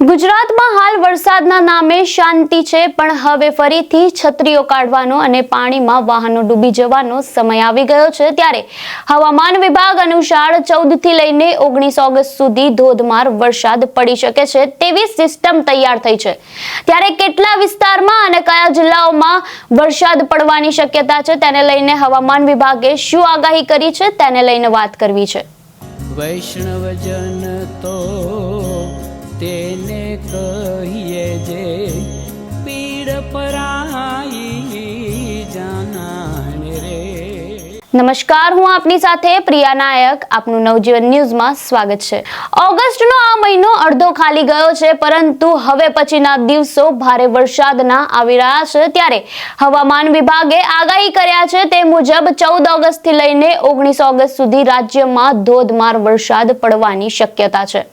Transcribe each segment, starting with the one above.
ગુજરાતમાં હાલ વરસાદના નામે શાંતિ છે, પણ હવે ફરીથી છત્રીઓ કાઢવાનો અને પાણીમાં વાહનો ડૂબી જવાનો સમય આવી ગયો છે. ત્યારે હવામાન વિભાગ અનુસાર ચૌદથી લઈને ઓગણીસ ઓગસ્ટ સુધી ધોધમાર વરસાદ પડી શકે છે તેવી સિસ્ટમ તૈયાર થઈ છે. ત્યારે કેટલા વિસ્તારમાં અને કયા જિલ્લાઓમાં વરસાદ પડવાની શક્યતા છે તેને લઈને હવામાન વિભાગે શું આગાહી કરી છે તેને લઈને વાત કરવી છે. વૈષ્ણવજન તેને કહીએ જે પીડ પરાઈ જાનાને રે. નમસ્કાર, હું આપની સાથે પ્રિયા નાયક. આપનું નવજીવન ન્યૂઝમાં સ્વાગત છે. ઓગસ્ટનો આ મહિનો અડધો ખાલી ગયો છે, પરંતુ હવે પછીના દિવસો ભારે વરસાદના આવી રહ્યા છે. ત્યારે હવામાન વિભાગે આગાહી કર્યા છે, તે મુજબ ચૌદ ઓગસ્ટથી લઈને ઓગણીસ ઓગસ્ટ સુધી રાજ્યમાં ધોધમાર વરસાદ પડવાની શક્યતા છે.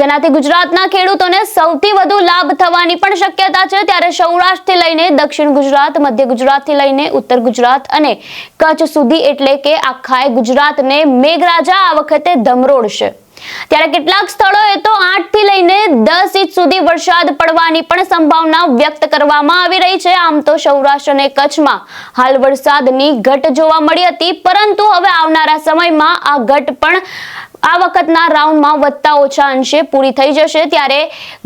જેનાથી ગુજરાતના ખેડૂતોને સૌથી વધુ લાભ થવાની પણ શક્યતા છે. ત્યારે સૌરાષ્ટ્રથી લઈને દક્ષિણ ગુજરાત, મધ્ય ગુજરાતથી લઈને ઉત્તર ગુજરાત અને કચ્છ સુધી એટલે કે આખાએ ગુજરાતને મેઘરાજા આ વખતે ધમરોડશે ત્યારે કેટલાક સ્થળોએ તો આઠથી લઈને દસ ઇંચ સુધી વરસાદ પડવાની પણ સંભાવના વ્યક્ત કરવામાં આવી રહી છે. આમ તો સૌરાષ્ટ્ર અને કચ્છમાં હાલ વરસાદની ઘટ જોવા મળી હતી, પરંતુ હવે આવનારા સમયમાં આ ઘટ પણ આ વખતના રાઉન્ડમાં વધતા ઓછા અંશે પૂરી થઈ જશે ત્યારે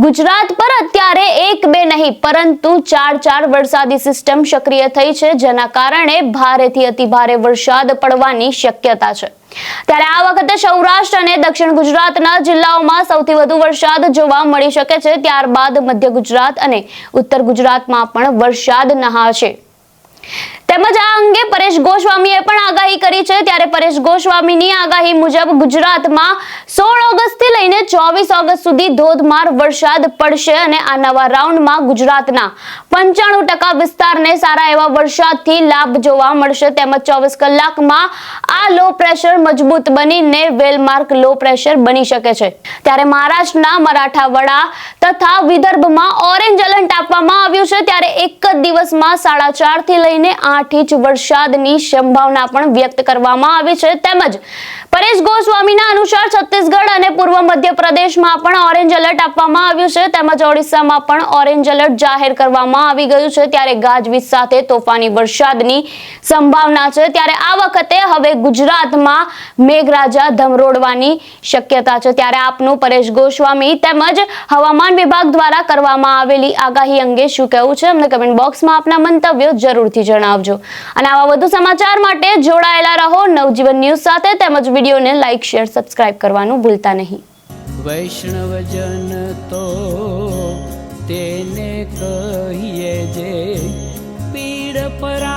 ગુજરાત પર અત્યારે એક બે નહીં, પરંતુ ચાર ચાર વરસાદી સિસ્ટમ સક્રિય થઈ છે, જેના કારણે ભારેથી અતિ ભારે વરસાદ પડવાની શક્યતા છે. ત્યારે આ વખતે સૌરાષ્ટ્ર અને દક્ષિણ ગુજરાતના જિલ્લાઓમાં સૌથી વધુ વરસાદ જોવા મળી શકે છે, ત્યારબાદ મધ્ય ગુજરાત અને ઉત્તર ગુજરાતમાં પણ વરસાદ નહાશે. તેમજ આ અંગે પરેશ ગોસ્વામીએ પણ આગાહી કરી છે. ત્યારે પરેશ ગોસ્વામીની આગાહી મુજબ ગુજરાતમાં સોળ ઓગસ્ટથી લઈને ચોવીસ ઓગસ્ટ સુધી ધોધમાર વરસાદ પડશે અને આ નવા રાઉન્ડમાં ગુજરાતના પંચાણું ટકા વિસ્તારને સારા એવા વરસાદથી લાભ જોવા મળશે. તેમજ ચોવીસ કલાકમાં આ લો પ્રેશર મજબૂત બનીને વેલમાર્ક લો પ્રેશર બની શકે છે. ત્યારે મહારાષ્ટ્રના મરાઠાવાડા તથા વિદર્ભમાં ઓરેન્જ એલર્ટ આવ્યું છે ત્યારે એક જ દિવસમાં સાડા ચારથી લઈને આઠ ઇંચ વરસાદની સંભાવના પણ વ્યક્ત કરવામાં આવી છે. તેમજ પરેશ ગોસ્વામીના અનુસાર છત્તીસગઢ અને પૂર્વ મધ્યપ્રદેશમાં પણ ઓરેન્જ એલર્ટ આપવામાં આવ્યું છે. તેમજ ઓડિશામાં પણ ઓરેન્જ એલર્ટ જાહેર કરવામાં આવી ગયું છે. ત્યારે ગાજવીજ સાથે તોફાની વરસાદની સંભાવના છે. ત્યારે આ વખતે હવે ગુજરાતમાં મેઘરાજા ધમરોડવાની શક્યતા છે. ત્યારે આપનું પરેશ ગોસ્વામી તેમજ હવામાન વિભાગ દ્વારા કરવામાં આવેલી આગાહી અંગે શું કહેવું છે અમને કમેન્ટ બોક્સમાં આપના મંતવ્યો જરૂરથી જણાવજો. અને આવા વધુ સમાચાર માટે જોડાયેલા રહો નવજીવન ન્યૂઝ સાથે તેમજ વિડીયોને લાઇક શેર સબસ્ક્રાઇબ કરવાનું ભૂલતા નહીં. વૈષ્ણવજન તો તેને કહીએ જે પીડ પરા